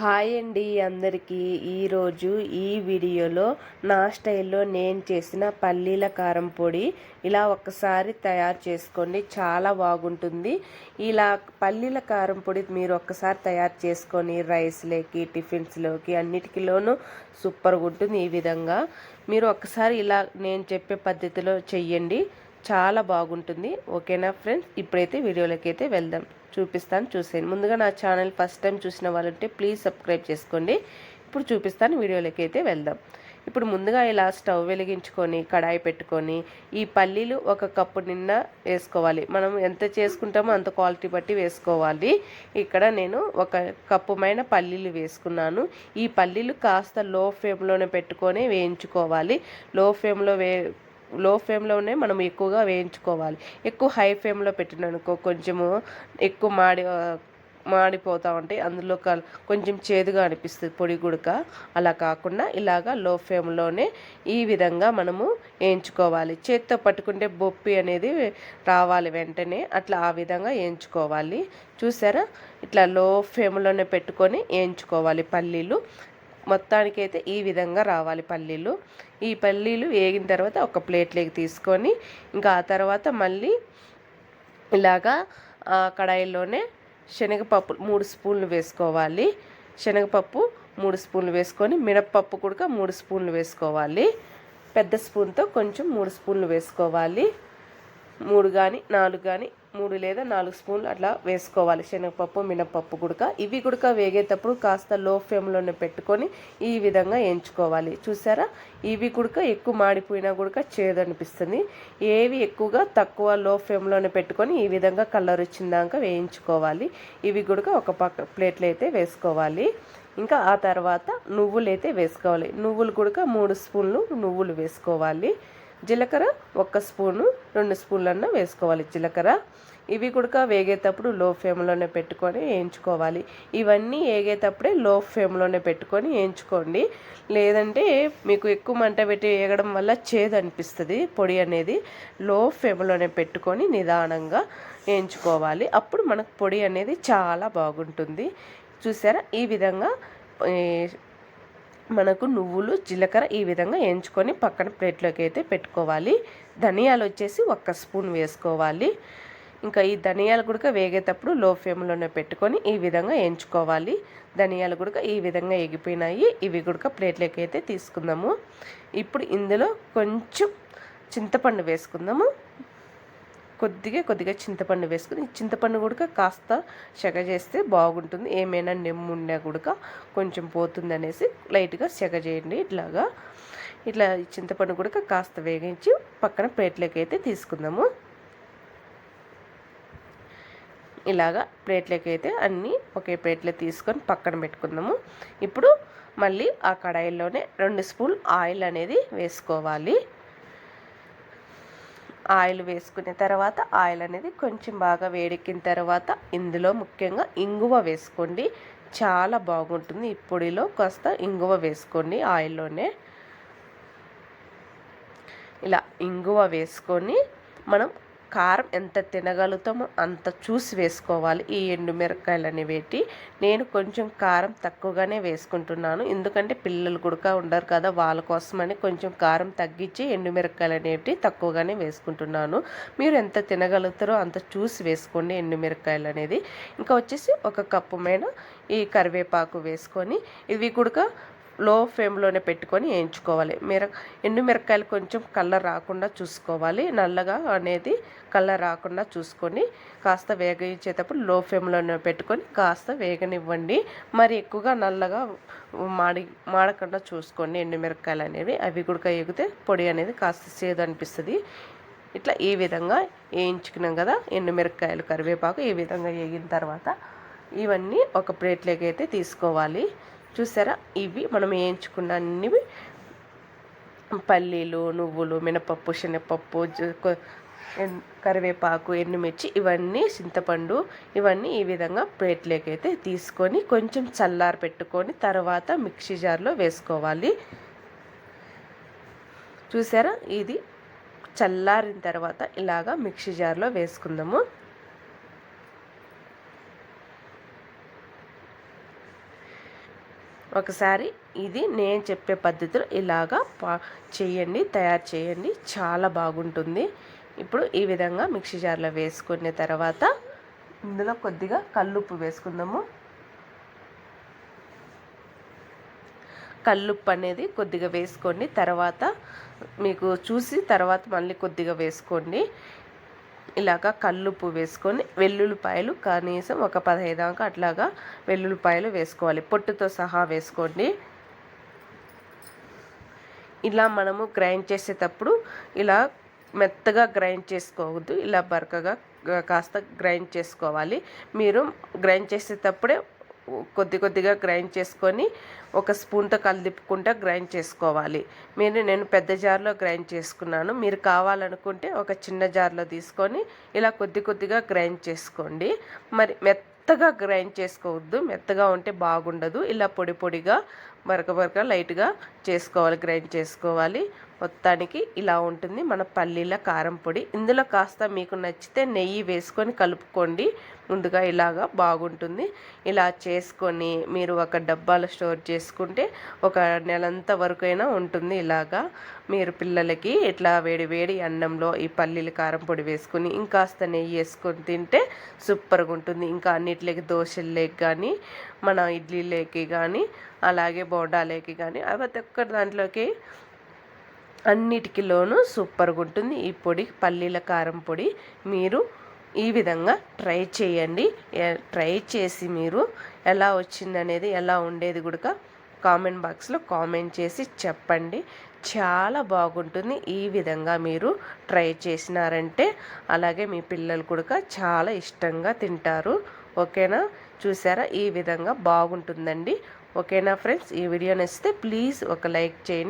Hi అండి అందరికీ. ఈరోజు ఈ వీడియోలో నా స్టైల్లో నేను చేసిన పల్లీల కారం పొడి ఇలా ఒక్కసారి తయారు చేసుకోండి. చాలా బాగుంటుంది. ఇలా పల్లీల కారం పొడి మీరు ఒక్కసారి తయారు చేసుకొని రైస్లోకి టిఫిన్స్లోకి అన్నిటికిలోనూ సూపర్గా ఉంటుంది ఈ విధంగా. మీరు ఒక్కసారి ఇలా నేను చెప్పే పద్ధతిలో చెయ్యండి. చాలా బాగుంటుంది. ఓకేనా ఫ్రెండ్స్? ఇప్పుడైతే వీడియోలోకి అయితే వెళ్దాం. చూపిస్తాను చూసేయండి. ముందుగా నా ఛానల్ ఫస్ట్ టైం చూసిన వాళ్ళుంటే ప్లీజ్ సబ్స్క్రైబ్ చేసుకోండి. ఇప్పుడు చూపిస్తాను వీడియోలోకి అయితే వెళ్దాం. ఇప్పుడు ముందుగా ఇలా స్టవ్ వెలిగించుకొని కడాయి పెట్టుకొని ఈ పల్లీలు ఒక కప్పు నిండా వేసుకోవాలి. మనం ఎంత చేసుకుంటామో అంత క్వాలిటీ బట్టి వేసుకోవాలి. ఇక్కడ నేను ఒక కప్పుమైన పల్లీలు వేసుకున్నాను. ఈ పల్లీలు కాస్త లో ఫ్లేమ్లోనే పెట్టుకొని వేయించుకోవాలి. లో ఫ్లేమ్లో వే లో ఫ్లేమ్లోనే మనం ఎక్కువగా వేయించుకోవాలి. ఎక్కువ హై ఫ్లేమ్లో పెట్టిననుకో కొంచెము ఎక్కువ మాడి మాడిపోతూ ఉంటాయి. అందులో కొంచెం చేదుగా అనిపిస్తుంది పొడి గుడక. అలా కాకుండా ఇలాగా లో ఫ్లేమ్లోనే ఈ విధంగా మనము వేయించుకోవాలి. చేత్తో పట్టుకుంటే బొప్పి అనేది రావాలి వెంటనే. అట్లా ఆ విధంగా వేయించుకోవాలి. చూసారా? ఇట్లా లో ఫ్లేమ్లోనే పెట్టుకొని వేయించుకోవాలి పల్లీలు. మొత్తానికైతే ఈ విధంగా రావాలి పల్లీలు. ఈ పల్లీలు వేగిన తర్వాత ఒక ప్లేట్లోకి తీసుకొని ఇంకా ఆ తర్వాత మళ్ళీ ఇలాగా కడాయిలోనే శనగపప్పు మూడు స్పూన్లు వేసుకోవాలి. శనగపప్పు మూడు స్పూన్లు వేసుకొని మినప్పప్పు కూడా మూడు స్పూన్లు వేసుకోవాలి. పెద్ద స్పూన్తో కొంచెం మూడు స్పూన్లు వేసుకోవాలి. మూడు కానీ నాలుగు కానీ మూడు లేదా నాలుగు స్పూన్లు అట్లా వేసుకోవాలి. శనగపప్పు మినపప్పు గుడక. ఇవి గుడక వేగేటప్పుడు కాస్త లో ఫ్లేమ్లోనే పెట్టుకొని ఈ విధంగా వేయించుకోవాలి చూసారా? ఇవి గుడక ఎక్కువ మాడిపోయినా గుడక చేదు అనిపిస్తుంది ఏవి ఎక్కువగా తక్కువ లో ఫ్లేమ్లోనే పెట్టుకొని ఈ విధంగా కలర్ వచ్చిందాక వేయించుకోవాలి. ఇవి గుడక ఒక పక్క ప్లేట్లో అయితే వేసుకోవాలి. ఇంకా ఆ తర్వాత నువ్వులు అయితే వేసుకోవాలి. నువ్వులు కూడా మూడు స్పూన్లు నువ్వులు వేసుకోవాలి. జీలకర్ర ఒక్క స్పూను రెండు స్పూన్లన్నా వేసుకోవాలి జీలకర్ర. ఇవి కూడా వేగేటప్పుడు లో ఫ్లేమ్లోనే పెట్టుకొని వేయించుకోవాలి. ఇవన్నీ వేగేటప్పుడే లో ఫ్లేమ్లోనే పెట్టుకొని వేయించుకోండి. లేదంటే మీకు ఎక్కువ మంట పెట్టి వేగడం వల్ల చేదు అనిపిస్తుంది పొడి అనేది. లో ఫ్లేమ్లోనే పెట్టుకొని నిదానంగా వేయించుకోవాలి. అప్పుడు మనకు పొడి అనేది చాలా బాగుంటుంది. చూసారా? ఈ విధంగా మనకు నువ్వులు జీలకర్ర ఈ విధంగా వేయించుకొని పక్కన ప్లేట్లోకి అయితే పెట్టుకోవాలి. ధనియాలు వచ్చేసి ఒక్క స్పూన్ వేసుకోవాలి. ఇంకా ఈ ధనియాలు గుడక వేగేటప్పుడు లో ఫ్లేమ్లోనే పెట్టుకొని ఈ విధంగా వేయించుకోవాలి ధనియాలు గుడక ఈ విధంగా ఎగిపోయినాయి. ఇవి గుడక ప్లేట్లోకి అయితే తీసుకుందాము. ఇప్పుడు ఇందులో కొంచెం చింతపండు వేసుకుందాము. కొద్దిగా కొద్దిగా చింతపండు వేసుకుని చింతపండు కూడా కాస్త సెగ చేస్తే బాగుంటుంది. ఏమైనా నిమ్ము ఉన్నా కూడా కొంచెం పోతుంది అనేసి లైట్గా సెగ చేయండి. ఇట్లాగా ఇట్లా చింతపండు కూడా కాస్త వేగించి పక్కన ప్లేట్లోకి అయితే తీసుకుందాము. ఇలాగా ప్లేట్లోకి అయితే అన్నీ ఒకే ప్లేట్లో తీసుకొని పక్కన పెట్టుకుందాము. ఇప్పుడు మళ్ళీ ఆ కడాయిలోనే రెండు స్పూన్ ఆయిల్ అనేది వేసుకోవాలి. ఆయిల్ వేసుకున్న తర్వాత ఆయిల్ అనేది కొంచెం బాగా వేడెక్కిన తర్వాత ఇందులో ముఖ్యంగా ఇంగువ వేసుకోండి. చాలా బాగుంటుంది ఈ పొడిలో. కాస్త ఇంగువ వేసుకోండి ఆయిల్లోనే. ఇలా ఇంగువ వేసుకొని మనం కారం ఎంత తినగలుగుతామో అంత చూసి వేసుకోవాలి. ఈ ఎండు మిరపకాయలు అనేవేటి నేను కొంచెం కారం తక్కువగానే వేసుకుంటున్నాను. ఎందుకంటే పిల్లలు కూడా ఉండరు కదా వాళ్ళ కోసమని కొంచెం కారం తగ్గించి ఎండు మిరపకాయలు అనేవి తక్కువగానే వేసుకుంటున్నాను. మీరు ఎంత తినగలుగుతారో అంత చూసి వేసుకోండి ఎండు మిరపకాయలు అనేది ఇంకా వచ్చేసి ఒక కప్పు మీద ఈ కరివేపాకు వేసుకొని ఇవి కూడా లో ఫ్లేమ్లోనే పెట్టుకొని వేయించుకోవాలి. మిర ఎండు మిరపకాయలు కొంచెం కలర్ రాకుండా చూసుకోవాలి. నల్లగా అనేది కలర్ రాకుండా చూసుకొని కాస్త వేగించేటప్పుడు లో ఫ్లేమ్లోనే పెట్టుకొని కాస్త వేగనివ్వండి. మరి ఎక్కువగా నల్లగా మాడి మాడకుండా చూసుకోండి ఎండు మిరపకాయలు అనేవి. అవి కూడా ఎగితే పొడి అనేది కాస్త సేదు అనిపిస్తుంది. ఇట్లా ఈ విధంగా వేయించుకున్నాం కదా ఎండు మిరపకాయలు కరివేపాకు ఈ విధంగా వేగిన తర్వాత ఇవన్నీ ఒక ప్లేట్లోకి అయితే తీసుకోవాలి. చూసారా? ఇవి మనం వేయించుకున్న అన్ని పల్లీలు నువ్వులు మినపప్పు శనగపప్పు కరివేపాకు ఎండుమిర్చి ఇవన్నీ చింతపండు ఇవన్నీ ఈ విధంగా ప్లేట్లోకి అయితే తీసుకొని కొంచెం చల్లారి పెట్టుకొని తర్వాత మిక్సీ జార్లో వేసుకోవాలి. చూసారా? ఇది చల్లారిన తర్వాత ఇలాగా మిక్సీ జార్లో వేసుకుందాము. ఒకసారి ఇది నేను చెప్పే పద్ధతిలో ఇలాగా పా చేయండి తయారు చేయండి. చాలా బాగుంటుంది. ఇప్పుడు ఈ విధంగా మిక్సీ జార్లో వేసుకున్న తర్వాత ఇందులో కొద్దిగా కల్లుప్పు వేసుకుందాము. కల్లుప్పు అనేది కొద్దిగా వేసుకోండి. తర్వాత మీకు చూసి తర్వాత మళ్ళీ కొద్దిగా వేసుకోండి. ఇలాగా కల్లుప్పు వేసుకొని వెల్లుల్లిపాయలు కనీసం ఒక పదహైదు దాకా అట్లాగా వెల్లుల్లిపాయలు వేసుకోవాలి. పొట్టుతో సహా వేసుకోండి. ఇలా మనము గ్రైండ్ చేసేటప్పుడు ఇలా మెత్తగా గ్రైండ్ చేసుకోవద్దు. ఇలా బరకగా కాస్త గ్రైండ్ చేసుకోవాలి. మీరు గ్రైండ్ చేసేటప్పుడే కొద్ది కొద్దిగా గ్రైండ్ చేసుకొని ఒక స్పూన్తో కలిదిప్పుకుంటా గ్రైండ్ చేసుకోవాలి. మీరు నేను పెద్ద జార్లో గ్రైండ్ చేసుకున్నాను. మీరు కావాలనుకుంటే ఒక చిన్న జార్లో తీసుకొని ఇలా కొద్ది కొద్దిగా గ్రైండ్ చేసుకోండి. మరి మెత్తగా గ్రైండ్ చేసుకోవద్దు. మెత్తగా ఉంటే బాగుండదు. ఇలా పొడి పొడిగా బరక బరక లైట్గా చేసుకోవాలి గ్రైండ్ చేసుకోవాలి. మొత్తానికి ఇలా ఉంటుంది. మన పల్లీల కారం పొడి. ఇందులో కాస్త మీకు నచ్చితే నెయ్యి వేసుకొని కలుపుకోండి. ముందుగా ఇలాగా బాగుంటుంది. ఇలా చేసుకొని మీరు ఒక డబ్బాలో స్టోర్ చేసుకుంటే ఒక నెలంత వరకైనా ఉంటుంది ఇలాగా. మీరు పిల్లలకి ఇట్లా వేడి వేడి అన్నంలో ఈ పల్లీల కారం పొడి వేసుకొని ఇంకాస్త నెయ్యి వేసుకొని తింటే సూపర్గా ఉంటుంది. ఇంకా అన్నిటిలోకి దోశల్లోకి కానీ మన ఇడ్లీలోకి కానీ అలాగే బోండాలోకి కానీ ప్రతి ఒక్క దాంట్లోకి అన్నిటికిలోనూ సూపర్గా ఉంటుంది. ఈ పొడి పల్లీల కారం పొడి మీరు ఈ విధంగా ట్రై చేయండి. ట్రై చేసి మీరు ఎలా వచ్చిందనేది ఎలా ఉండేది కూడా కామెంట్ బాక్స్లో కామెంట్ చేసి చెప్పండి. చాలా బాగుంటుంది. ఈ విధంగా మీరు ట్రై చేసినారంటే అలాగే మీ పిల్లలు కూడా చాలా ఇష్టంగా తింటారు. ఓకేనా? చూసారా? ఈ విధంగా బాగుంటుందండి. ఓకేనా ఫ్రెండ్స్? ఈ వీడియో నచ్చితే ప్లీజ్ ఒక లైక్ చేయండి.